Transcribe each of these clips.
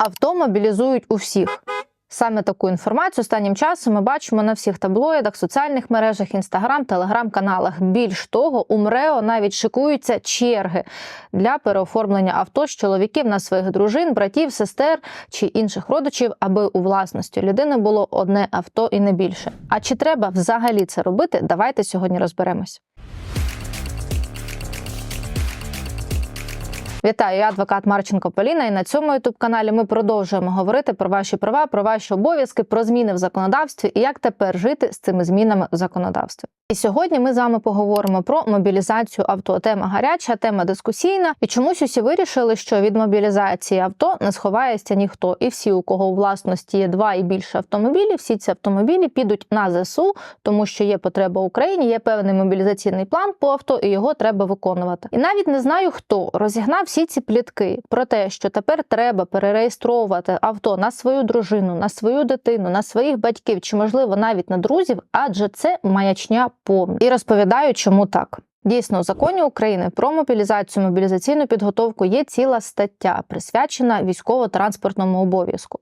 Авто мобілізують у всіх. Саме таку інформацію останнім часом ми бачимо на всіх таблоїдах, соціальних мережах, інстаграм, телеграм-каналах. Більш того, у МРЕО навіть шикуються черги для переоформлення авто з чоловіків на своїх дружин, братів, сестер чи інших родичів, аби у власності людини було одне авто і не більше. А чи треба взагалі це робити? Давайте сьогодні розберемось. Вітаю, я адвокат Марченко Поліна. І на цьому youtube каналі ми продовжуємо говорити про ваші права, про ваші обов'язки, про зміни в законодавстві і як тепер жити з цими змінами в законодавстві. І сьогодні ми з вами поговоримо про мобілізацію авто. Тема гаряча, тема дискусійна. І чомусь усі вирішили, що від мобілізації авто не сховається ніхто. І всі, у кого у власності є два і більше автомобілів, всі ці автомобілі підуть на ЗСУ, тому що є потреба Україні, є певний мобілізаційний план по авто, і його треба виконувати. І навіть не знаю, хто розігнав всі ці плітки про те, що тепер треба перереєстровувати авто на свою дружину, на свою дитину, на своїх батьків чи, можливо, навіть на друзів, адже це маячня повна. І розповідаю, чому так. Дійсно, у законі України про мобілізацію мобілізаційну підготовку є ціла стаття, присвячена військово-транспортному обов'язку.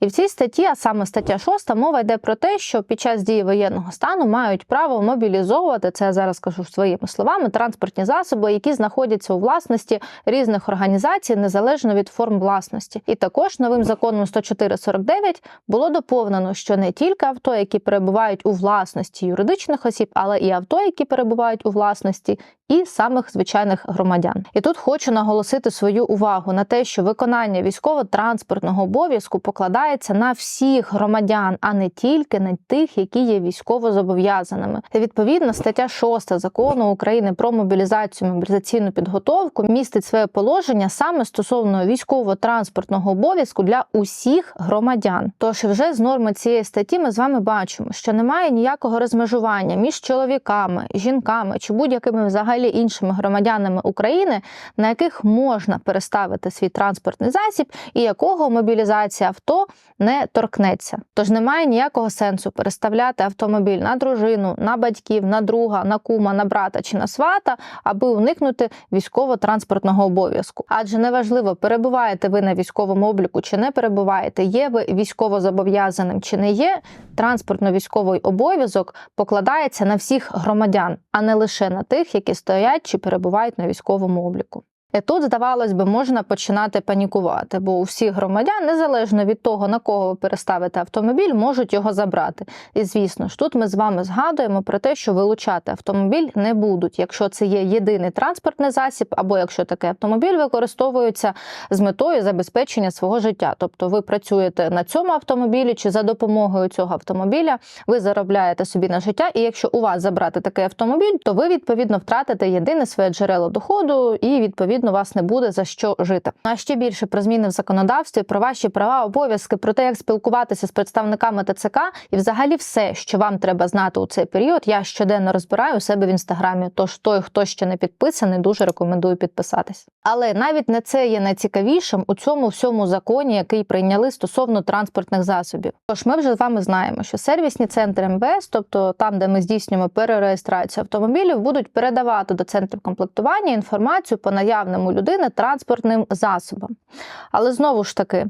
І в цій статті, а саме стаття 6, мова йде про те, що під час дії воєнного стану мають право мобілізовувати це я зараз кажу своїми словами, транспортні засоби, які знаходяться у власності різних організацій незалежно від форм власності. І також новим законом 104.49 було доповнено, що не тільки авто, які перебувають у власності юридичних осіб, але і авто, які перебувають у власності і самих звичайних громадян. І тут хочу наголосити свою увагу на те, що виконання військово-транспортного обов'язку покладається на всіх громадян, а не тільки на тих, які є військово зобов'язаними. Відповідно, стаття 6 закону України про мобілізацію мобілізаційну підготовку містить своє положення саме стосовно військово-транспортного обов'язку для усіх громадян. Тож вже з норми цієї статті ми з вами бачимо, що немає ніякого розмежування між чоловіками, жінками чи будь-якими взагалі іншими громадянами України, на яких можна переставити свій транспортний засіб, і якого мобілізація авто не торкнеться. Тож немає ніякого сенсу переставляти автомобіль на дружину, на батьків, на друга, на кума, на брата чи на свата, аби уникнути військово-транспортного обов'язку. Адже неважливо, перебуваєте ви на військовому обліку чи не перебуваєте, є ви військово зобов'язаним чи не є. Транспортно-військовий обов'язок покладається на всіх громадян, а не лише на тих, які стоять чи перебувають на військовому обліку. І тут, здавалось би, можна починати панікувати, бо у всіх громадян, незалежно від того, на кого ви переставите автомобіль, можуть його забрати. І звісно ж, тут ми з вами згадуємо про те, що вилучати автомобіль не будуть, якщо це є єдиний транспортний засіб, або якщо такий автомобіль використовується з метою забезпечення свого життя. Тобто ви працюєте на цьому автомобілі чи за допомогою цього автомобіля, ви заробляєте собі на життя. І якщо у вас забрати такий автомобіль, то ви відповідно втратите єдине своє джерело доходу і відповідно у вас не буде за що жити. А ще більше про зміни в законодавстві, про ваші права, обов'язки, про те, як спілкуватися з представниками ТЦК, і взагалі все, що вам треба знати у цей період, я щоденно розбираю у себе в інстаграмі. Тож той, хто ще не підписаний, дуже рекомендую підписатись. Але навіть не це є найцікавішим у цьому всьому законі, який прийняли стосовно транспортних засобів. Тож ми вже з вами знаємо, що сервісні центри МВС, тобто там, де ми здійснюємо перереєстрацію автомобілів, будуть передавати до центрів комплектування інформацію по наявним у людини транспортним засобам. Але знову ж таки.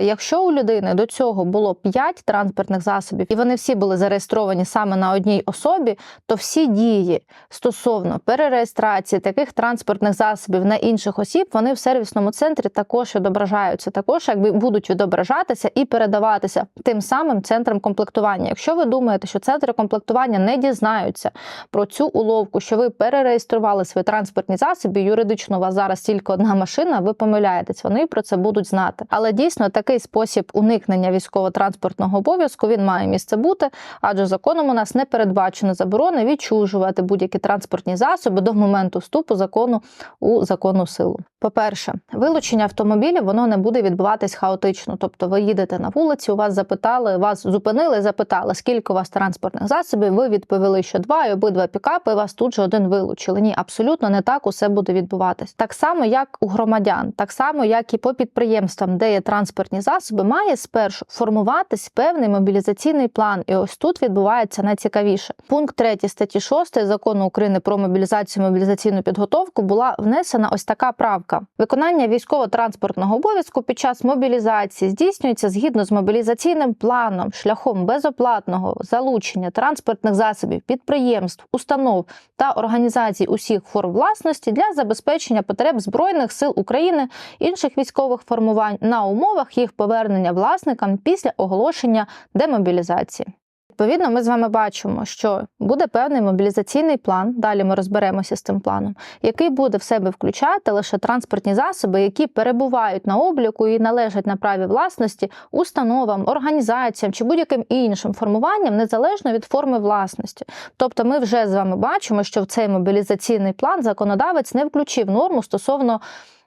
Якщо у людини до цього було 5 транспортних засобів, і вони всі були зареєстровані саме на одній особі, то всі дії стосовно перереєстрації таких транспортних засобів на інших осіб, вони в сервісному центрі також відображаються, також якби будуть відображатися і передаватися тим самим центрам комплектування. Якщо ви думаєте, що центри комплектування не дізнаються про цю уловку, що ви перереєстрували свої транспортні засоби, юридично у вас зараз тільки одна машина, ви помиляєтесь, вони про це будуть знати. Але дійсно такий спосіб уникнення військово-транспортного обов'язку він має місце бути, адже законом у нас не передбачено заборони відчужувати будь-які транспортні засоби до моменту вступу закону у законну силу. По-перше, вилучення автомобілів воно не буде відбуватись хаотично. Тобто, ви їдете на вулиці, у вас запитали, вас зупинили, запитали, скільки у вас транспортних засобів. Ви відповіли, що два і обидва пікапи. Вас тут же один вилучили. Ні, абсолютно не так усе буде відбуватись. Так само, як у громадян, так само, як і по підприємствам, де є транспорт транспортні засоби, має спершу формуватись певний мобілізаційний план. І ось тут відбувається найцікавіше. Пункт 3 статті 6 закону України про мобілізацію і мобілізаційну підготовку була внесена ось така правка. Виконання військово-транспортного обов'язку під час мобілізації здійснюється згідно з мобілізаційним планом шляхом безоплатного залучення транспортних засобів, підприємств, установ та організацій усіх форм власності для забезпечення потреб збройних сил України інших військових формувань на умовах їх повернення власникам після оголошення демобілізації. Відповідно, ми з вами бачимо, що буде певний мобілізаційний план. Далі ми розберемося з цим планом, який буде в себе включати лише транспортні засоби, які перебувають на обліку і належать на праві власності установам, організаціям чи будь-яким іншим формуванням незалежно від форми власності. Тобто, ми вже з вами бачимо, що в цей мобілізаційний план законодавець не включив норму стосовно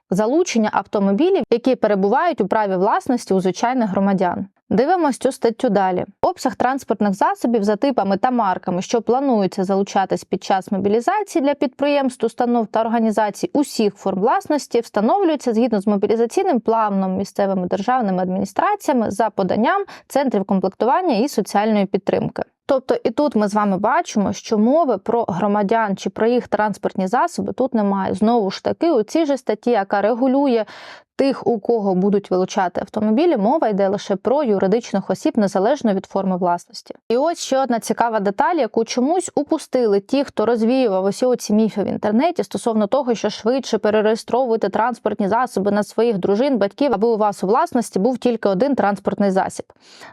залучення автомобілів, які перебувають у праві власності у звичайних громадян. Дивимось цю статтю далі. Обсяг транспортних засобів за типами та марками, що плануються залучатись під час мобілізації для підприємств, установ та організацій усіх форм власності, встановлюється згідно з мобілізаційним планом місцевими державними адміністраціями за поданням центрів комплектування і соціальної підтримки. Тобто і тут ми з вами бачимо, що мови про громадян чи про їх транспортні засоби тут немає. Знову ж таки, у цій же статті, яка регулює тих, у кого будуть вилучати автомобілі, мова йде лише про юридичних осіб незалежно від форми власності. І ось ще одна цікава деталь, яку чомусь упустили ті, хто розвіював усі оці міфи в інтернеті стосовно того, що швидше перереєстровувати транспортні засоби на своїх дружин, батьків, аби у вас у власності був тільки один транспортний засіб.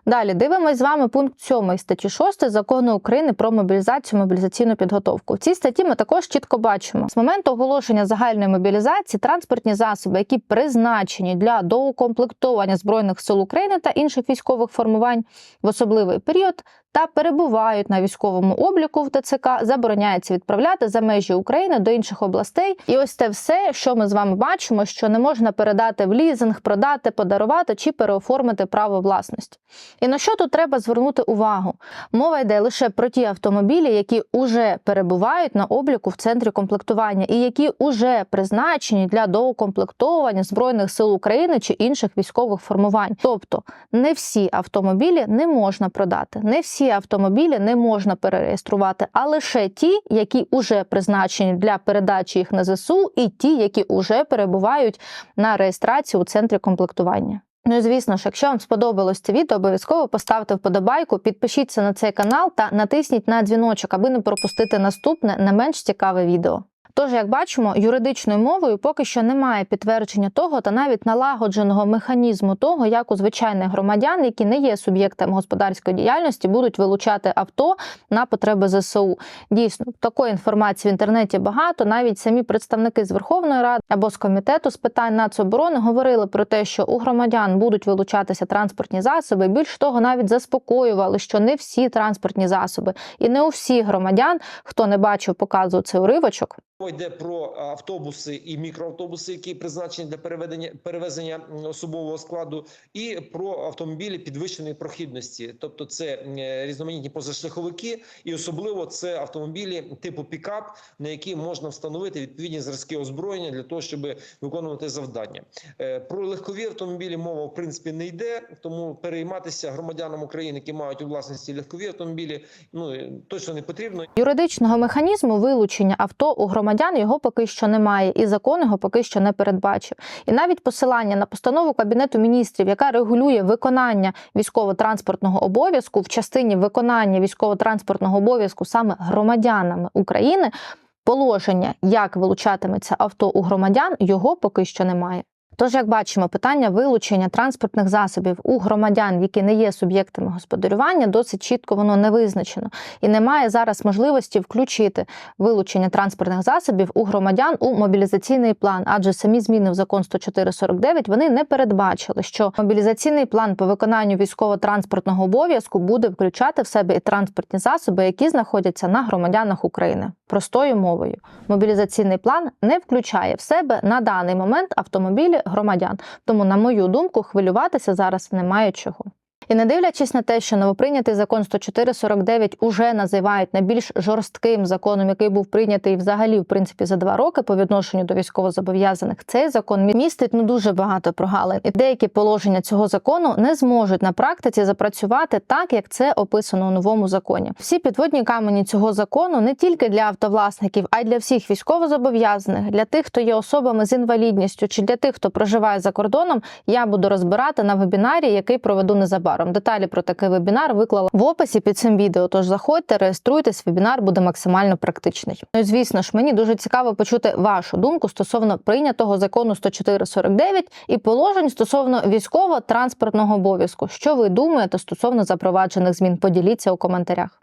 Далі дивимось з вами пункт 7 статті 6 закону України про мобілізацію мобілізаційну підготовку. В цій статті ми також чітко бачимо з моменту оголошення загальної мобілізації транспортні засоби, які призначені для доукомплектовування збройних сил України та інших військових формувань в особливий період та перебувають на військовому обліку в ТЦК, забороняється відправляти за межі України до інших областей. І ось це все, що ми з вами бачимо, що не можна передати в лізинг, продати, подарувати чи переоформити право власності. І на що тут треба звернути увагу? Мова йде лише про ті автомобілі, які уже перебувають на обліку в центрі комплектування, і які уже призначені для доукомплектовування збройних сил України чи інших військових формувань. Тобто не всі автомобілі не можна продати, не всі автомобілі не можна перереєструвати, а лише ті, які вже призначені для передачі їх на ЗСУ, і ті, які вже перебувають на реєстрації у центрі комплектування. Ну і звісно ж, якщо вам сподобалось це відео, обов'язково поставте вподобайку, підпишіться на цей канал та натисніть на дзвіночок, аби не пропустити наступне не менш цікаве відео. Тож, як бачимо, юридичною мовою поки що немає підтвердження того та навіть налагодженого механізму того, як у звичайних громадян, які не є суб'єктами господарської діяльності, будуть вилучати авто на потреби ЗСУ. Дійсно, такої інформації в інтернеті багато. Навіть самі представники з Верховної Ради або з комітету з питань нацоборони говорили про те, що у громадян будуть вилучатися транспортні засоби. Більш того, навіть заспокоювали, що не всі транспортні засоби, і не у всіх громадян, хто не бачив показу цей уривочок. Йде про автобуси і мікроавтобуси, які призначені для переведення перевезення особового складу, і про автомобілі підвищеної прохідності, тобто це різноманітні позашляховики, і особливо це автомобілі типу пікап, на які можна встановити відповідні зразки озброєння для того, щоб виконувати завдання. Е, про легкові автомобілі мова в принципі не йде, тому перейматися громадянам України, які мають у власності легкові автомобілі, ну точно не потрібно. Юридичного механізму вилучення авто у громадян громадян його поки що немає, і закон його поки що не передбачив. І навіть посилання на постанову Кабінету міністрів, яка регулює виконання військово-транспортного обов'язку в частині виконання військово-транспортного обов'язку саме громадянами України. Положення, як вилучатиметься авто у громадян, його поки що немає. Тож, як бачимо, питання вилучення транспортних засобів у громадян, які не є суб'єктами господарювання, досить чітко воно не визначено і немає зараз можливості включити вилучення транспортних засобів у громадян у мобілізаційний план, адже самі зміни в закон 104.49 вони не передбачили, що мобілізаційний план по виконанню військово-транспортного обов'язку буде включати в себе і транспортні засоби, які знаходяться на громадянах України. Простою мовою, мобілізаційний план не включає в себе на даний момент автомобілі громадян. Тому, на мою думку, хвилюватися зараз немає чого. І не дивлячись на те, що новоприйнятий закон 104.49 уже називають найбільш жорстким законом, який був прийнятий взагалі в принципі за два роки по відношенню до військовозобов'язаних, цей закон містить ну дуже багато прогалин, і деякі положення цього закону не зможуть на практиці запрацювати так, як це описано у новому законі. Всі підводні камені цього закону не тільки для автовласників, а й для всіх військовозобов'язаних, для тих, хто є особами з інвалідністю, чи для тих, хто проживає за кордоном. Я буду розбирати на вебінарі, який проведу незабаром. Деталі про такий вебінар виклала в описі під цим відео. Тож заходьте, реєструйтесь. Вебінар буде максимально практичний. Ну і звісно ж, мені дуже цікаво почути вашу думку стосовно прийнятого закону 104.49 і положень стосовно військово-транспортного обов'язку. Що ви думаєте стосовно запроваджених змін? Поділіться у коментарях.